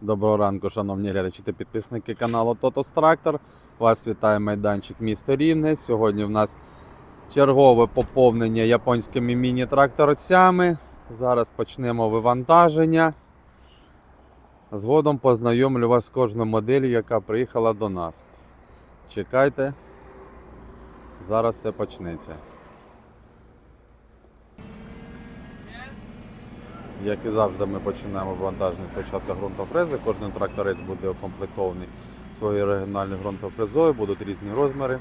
Доброго ранку, шановні глядачі та підписники каналу Тотос Трактор. Вас вітає майданчик місто Рівне. Сьогодні в нас чергове поповнення японськими міні-тракторцями. Зараз почнемо вивантаження. Згодом познайомлю вас з кожною моделлю, яка приїхала до нас. Чекайте, зараз все почнеться. Як і завжди, ми починаємо вантажні спочатку ґрунтофрези. Кожен тракторець буде укомплектований своєю оригінальною ґрунтофрезою, будуть різні розміри.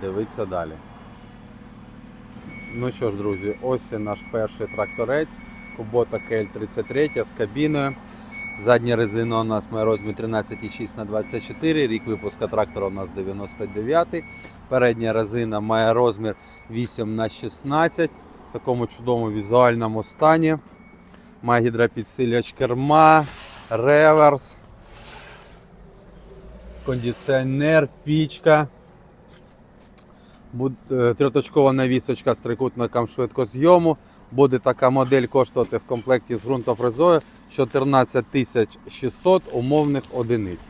Дивіться далі. Ну що ж, друзі, ось наш перший тракторець Kubota KL33 з кабіною. Задня резина у нас має розмір 13,6 на 24 рік випуска трактора у нас 99 Передня резина має розмір 8 на 16 в такому чудовому візуальному стані. Має гідропідсилювач керма, реверс, кондиціонер, пічка. Е, Трьоточкова навісочка з трикутником швидкозйому. Буде така модель коштувати в комплекті з ґрунтофрезою 14 600 умовних одиниць.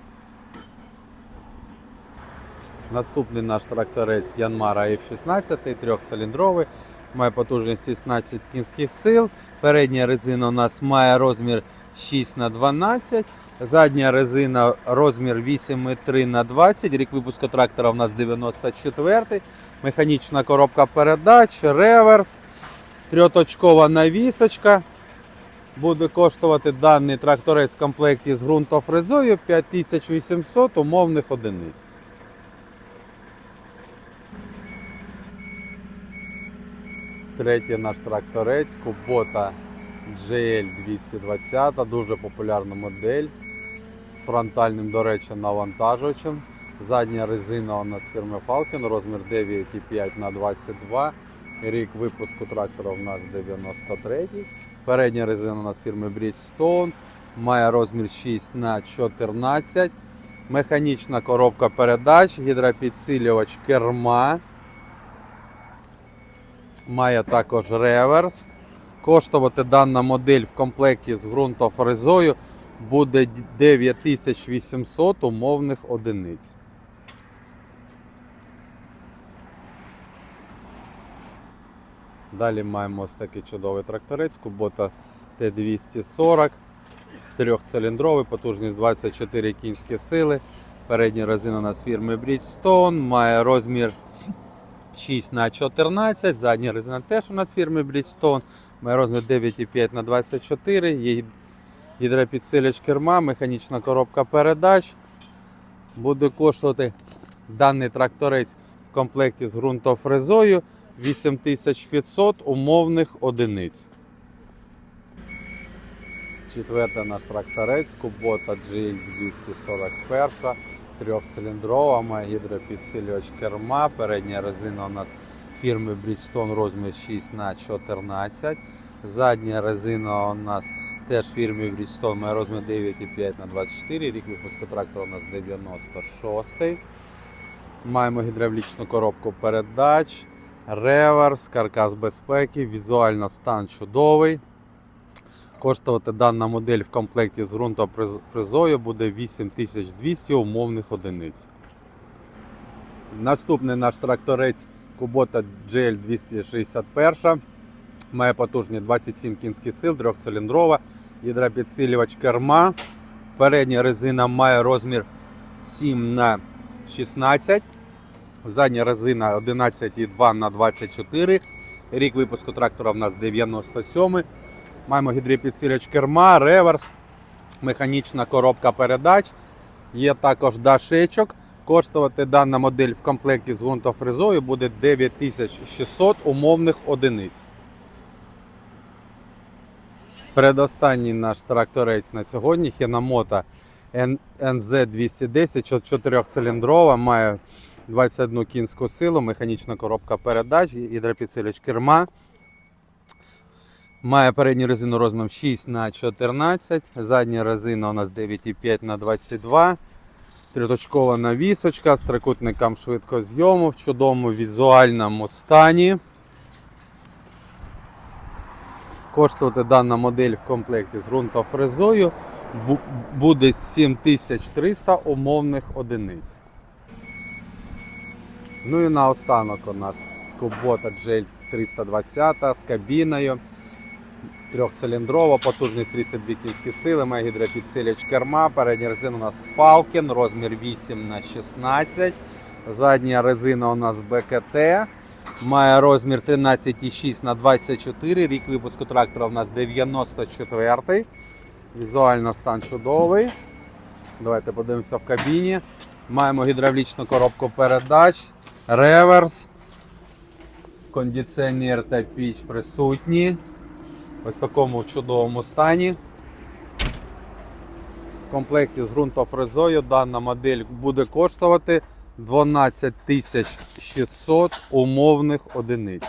Наступний наш тракторець Янмара F16, трьохциліндровий, має потужність 16 кінських сил. Передня резина у нас має розмір 6 на 12 Задня резина розмір 8,3 на 20 Рік випуску трактора у нас 94 Механічна коробка передач, реверс, трьоточкова навісочка. Буде коштувати даний тракторець в комплекті з ґрунтофрезою 5800 умовних одиниць. Третій наш тракторець Kubota GL220, дуже популярна модель з фронтальним, до речі, навантажувачем. Задня резина у нас фірми Falcon, розмір 9,5 на 22 Рік випуску трактора у нас 93 Передня резина у нас фірми Bridgestone, має розмір 6 на 14 Механічна коробка передач, гідропідсилювач керма. Має також реверс. Коштувати дана модель в комплекті з ґрунтофрезою буде 9800 умовних одиниць. Далі маємо ось такий чудовий тракторець Kubota T240, трьохциліндровий, потужність 24 кінські сили. Передня резина у нас фірми Bridgestone, має розмір 6 на 14 задня резина теж у нас фірми Bridgestone, має розмір 9,5 на 24 є гідропідсилювач керма, механічна коробка передач. Буде коштувати даний тракторець в комплекті з ґрунтофрезою 8500 умовних одиниць. Четвертий наш тракторець Kubota GL241, трьохциліндрова, має гідропідсилювач керма, передня резина у нас фірми Bridgestone розмір 6 на 14 Задня резина у нас теж фірми Bridgestone має розмір 9,5 на 24 рік випуску трактора у нас 96 Маємо гідравлічну коробку передач, реверс, каркас безпеки, візуально стан чудовий. Коштувати дана модель в комплекті з ґрунтофрезою буде 8200 умовних одиниць. Наступний наш тракторець Kubota GL261 має потужність 27 кінських сил, трьохциліндрова, гідропідсилювач керма. Передня резина має розмір 7 на 16 Задня резина 11,2 на 24 Рік випуску трактора в нас 97 Маємо гідропідсилювач керма, реверс, механічна коробка передач. Є також дашечок. Коштувати дана модель в комплекті з ґрунтофрезою буде 9600 умовних одиниць. Передостанній наш тракторець на сьогодні Хінамота NZ210 4-циліндрова, має 21 кінську силу, механічна коробка передач, гідропідсилювач керма. Має передню резину розміром 6 на 14 задня резина у нас 9,5 на 22 Триточкова навісочка з трикутником швидкозйому в чудовому візуальному стані. Коштувати дана модель в комплекті з ґрунтофрезою буде 7300 умовних одиниць. Ну і наостанок у нас Кубота Gel 320 з кабіною. Трьохциліндрова, потужність 32 кінські сили, має гідропідсилювач керма. Передня резина у нас Falcon, розмір 8 на 16 Задня резина у нас БКТ. Має розмір 13,6 на 24 Рік випуску трактора у нас 94 Візуально стан чудовий. Давайте подивимося в кабіні. Маємо гідравлічну коробку передач, реверс, кондиціонер та піч присутні. Ось такому чудовому стані. В комплекті з ґрунтофрезою дана модель буде коштувати 12 600 умовних одиниць.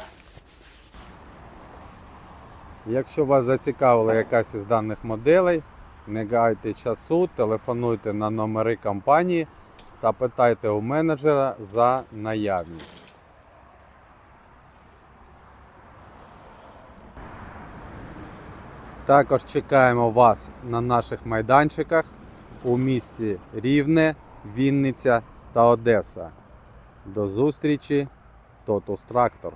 Якщо вас зацікавила якась із даних моделей, не гайте часу, телефонуйте на номери компанії та питайте у менеджера за наявність. Також чекаємо вас на наших майданчиках у місті Рівне, Вінниця та Одеса. До зустрічі, Тотус Трактор.